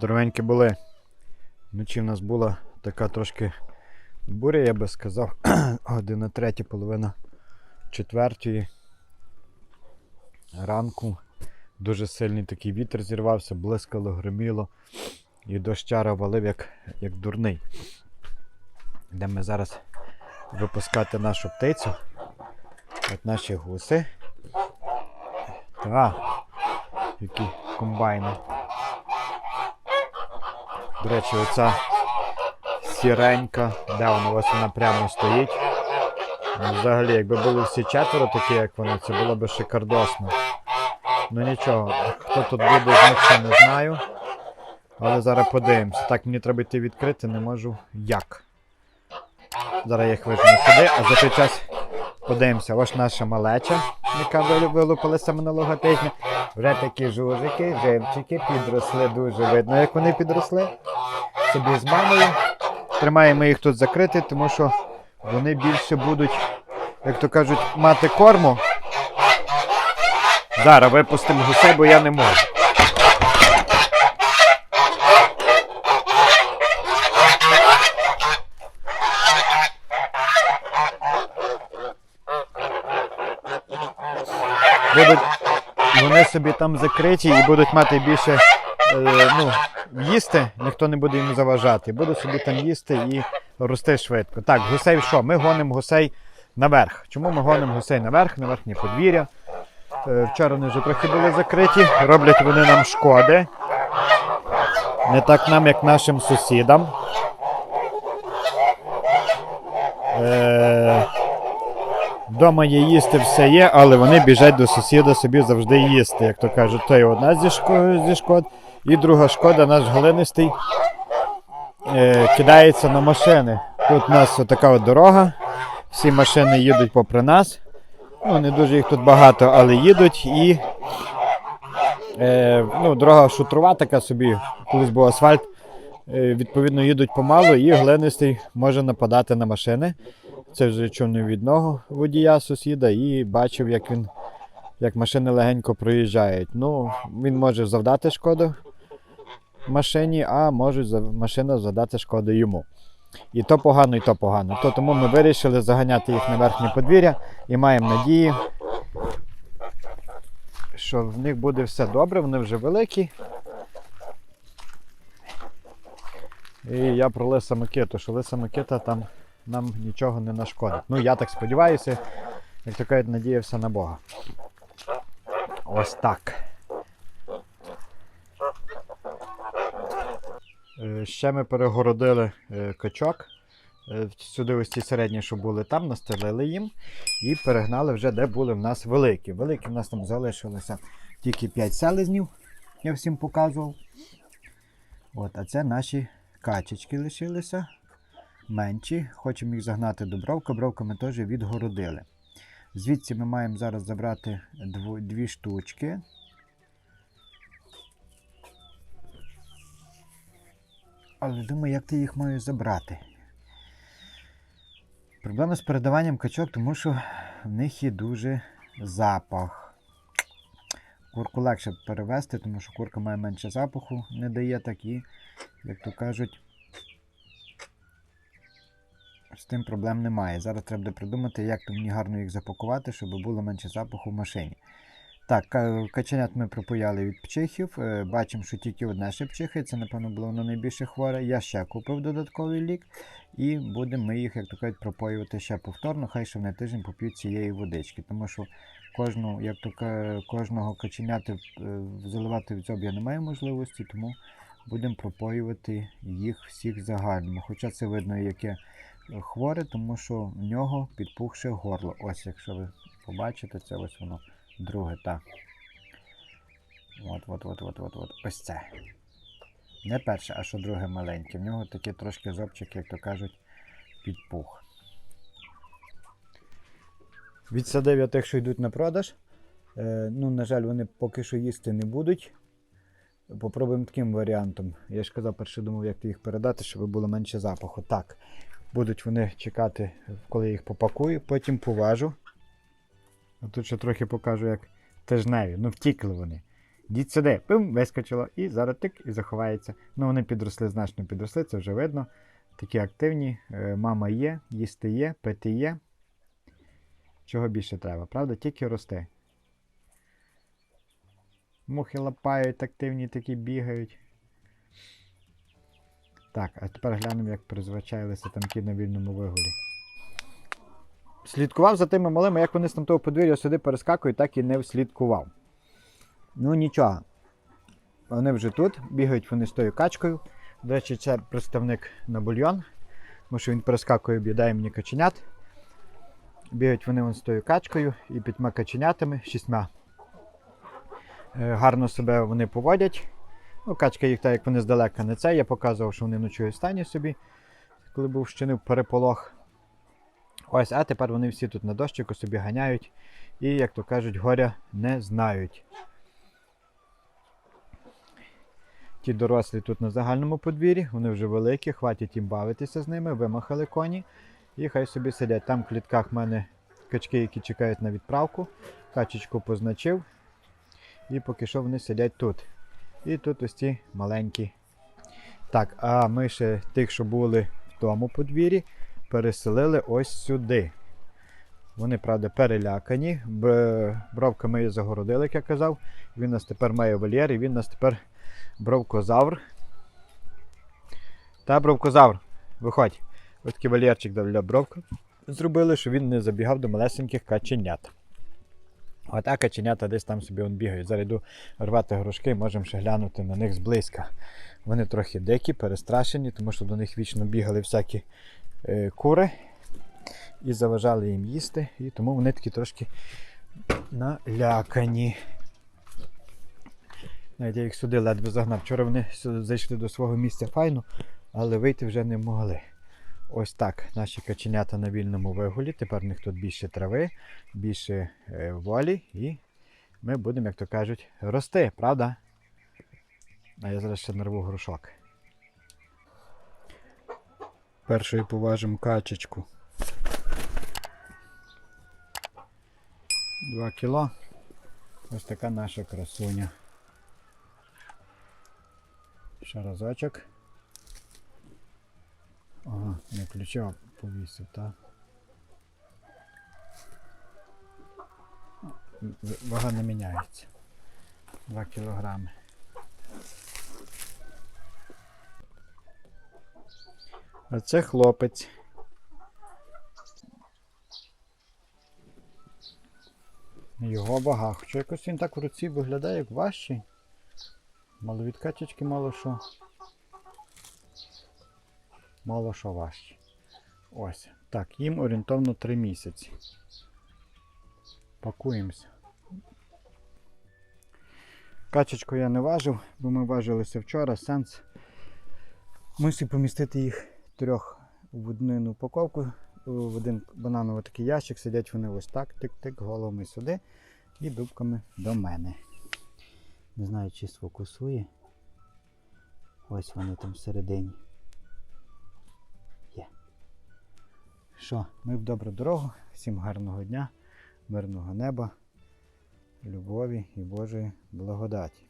Здоровенькі були. Вночі в нас була така трошки буря, я би сказав. Година третя, половина четвертої ранку. Дуже сильний такий вітер зірвався, блискало, гриміло. І дощара валив як, як дурний. Йдемо зараз випускати нашу птицю. От наші гуси. Та, які комбайни. До речі, оця сіренька, де вона? Ось вона прямо стоїть. Ну, Взагалі, якби були всі четверо такі, як вони, це було б шикардосно. Ну нічого, хто тут буде, з них ще не знаю. Але зараз подивимося. Так, мені треба йти відкрити, не можу як. Зараз я їх вижену сюди, а за той час подивимося. Ось наша малеча, яка вилупилася минулого тижня. Вже такі жужики, живчики підросли дуже видно, як вони підросли. Собі з мамою. Тримаємо їх тут закрити, тому що вони більше будуть, як то кажуть, мати корму. Зараз випустимо гусей, бо я не можу. Будуть вони собі там закриті і будуть мати більше е, ну, їсти, ніхто не буде їм заважати. Будуть собі там їсти і рости швидко. Так, гусей що? Ми гонимо гусей наверх. Чому ми гонимо гусей наверх, на верхнє подвір'я? Е, вчора вони вже трохи були закриті, роблять вони нам шкоди. Не так нам, як нашим сусідам. Е, Дома є їсти все є, але вони біжать до сусіда собі завжди їсти. Як то кажуть, то є одна зі шкод і друга шкода, наш глинистий е, кидається на машини. Тут у нас така от дорога, всі машини їдуть попри нас. Ну, не дуже їх тут багато, але їдуть і е, ну, дорога шутрова така собі, колись був асфальт. Е, відповідно, їдуть помалу, і глинистий може нападати на машини. Це вже чув від одного водія сусіда і бачив, як він як машини легенько проїжджають. Ну, він може завдати шкоду машині, а може за- машина завдати шкоду йому. І то погано, і то погано. То тому ми вирішили заганяти їх на верхнє подвір'я і маємо надії, що в них буде все добре, вони вже великі. І я про Лиса Микиту, що Лиса Микита там нам нічого не нашкодить. Ну, я так сподіваюся, як то кажуть, надіявся на Бога. Ось так. Е, Ще ми перегородили е, качок. Е, Сюди ось ці середні, що були там, настелили їм і перегнали вже, де були в нас великі. Великі в нас там залишилося тільки 5 селезнів, я всім показував. От, а це наші качечки лишилися менші. Хочемо їх загнати до бровка. Бровка ми теж відгородили. Звідси ми маємо зараз забрати дві штучки. Але думаю, як ти їх маю забрати. Проблема з передаванням качок, тому що в них є дуже запах. Курку легше перевести, тому що курка має менше запаху, не дає так і, як то кажуть, з тим проблем немає. Зараз треба придумати, як то мені гарно їх запакувати, щоб було менше запаху в машині. Так, каченят ми пропояли від пчихів. Е, Бачимо, що тільки одне ще пчихає. Це, напевно, було воно найбільше хворе. Я ще купив додатковий лік. І будемо ми їх, як то кажуть, пропоювати ще повторно. Хай ще вони тиждень поп'ють цієї водички. Тому що кожну, як то, кожного каченяти е, заливати в дзьоб я не маю можливості, тому будемо пропоювати їх всіх загально. Хоча це видно, яке хворе, тому що в нього підпухше горло. Ось, якщо ви побачите, це ось воно друге, так. От, от, от, от, от, от. Ось це. Не перше, а що друге маленьке. В нього таке трошки зобчик, як то кажуть, підпух. Відсадив я тих, що йдуть на продаж. Е, ну, на жаль, вони поки що їсти не будуть. Попробуємо таким варіантом. Я ж казав, перше думав, як їх передати, щоб було менше запаху. Так, будуть вони чекати, коли я їх попакую, потім поважу. А тут ще трохи покажу, як тижневі. Ну, втікли вони. Дід сюди, пим, вискочило, і зараз тик і заховається. Ну, вони підросли, значно підросли, це вже видно. Такі активні. Е, Мама є, їсти є, пити є. Чого більше треба, правда? Тільки росте. Мухи лапають, активні такі бігають. Так, а тепер глянемо, як призвичайлися тамки на вільному вигулі. Слідкував за тими малими, як вони з тамтого подвір'я сюди перескакують, так і не вслідкував. Ну нічого. Вони вже тут, бігають вони з тою качкою. До речі, це представник на бульйон, тому що він перескакує, об'їдає мені каченят. Бігають вони вон з тою качкою і п'ятьма каченятами, шістьма. Е, Гарно себе вони поводять. Ну, качка їх так, як вони здалека не це. Я показував, що вони ночують в стані собі, коли був щинив переполох. Ось, а тепер вони всі тут на дощику собі ганяють і, як то кажуть, горя не знають. Ті дорослі тут на загальному подвір'ї, вони вже великі, хватить їм бавитися з ними, вимахали коні. І хай собі сидять. Там в клітках в мене качки, які чекають на відправку. Качечку позначив. І поки що вони сидять тут. І тут ось ці маленькі. Так, а ми ще тих, що були в тому подвір'ї, переселили ось сюди. Вони, правда, перелякані. Бровка ми загородили, як я казав. Він нас тепер має вольєр, і він нас тепер бровкозавр. Та бровкозавр, виходь. Ось такий вольєрчик для бровка. Зробили, щоб він не забігав до малесеньких каченят. От а каченята десь там собі он бігають. Зараз йду рвати грушки, можемо ще глянути на них зблизька. Вони трохи дикі, перестрашені, тому що до них вічно бігали всякі кури і заважали їм їсти, і тому вони такі трошки налякані. Навіть я їх сюди ледве загнав. Вчора вони зайшли до свого місця файно, але вийти вже не могли. Ось так наші каченята на вільному вигулі. Тепер в них тут більше трави, більше е, волі, і ми будемо, як то кажуть, рости, правда? А я зараз ще нарву грушок. Першою поважимо качечку. Два кіло. Ось така наша красуня. Ще разочок. Ага, не включав, повісив, так? Вага не міняється. 2 кілограми. А це хлопець. Його вага. Хоча якось він так в руці виглядає як важчий. Мало від качечки мало що. Мало що важче. Ось. Так, їм орієнтовно 3 місяці. Пакуємося. Качечку я не важив, бо ми важилися вчора. Сенс. Мусив помістити їх трьох в одну упаковку, в один банановий такий ящик. Сидять вони ось так, тик-тик, головами сюди і дубками до мене. Не знаю, чи сфокусує. Ось вони там всередині. Є. Що, ми в добру дорогу. Всім гарного дня, мирного неба, любові і Божої благодаті.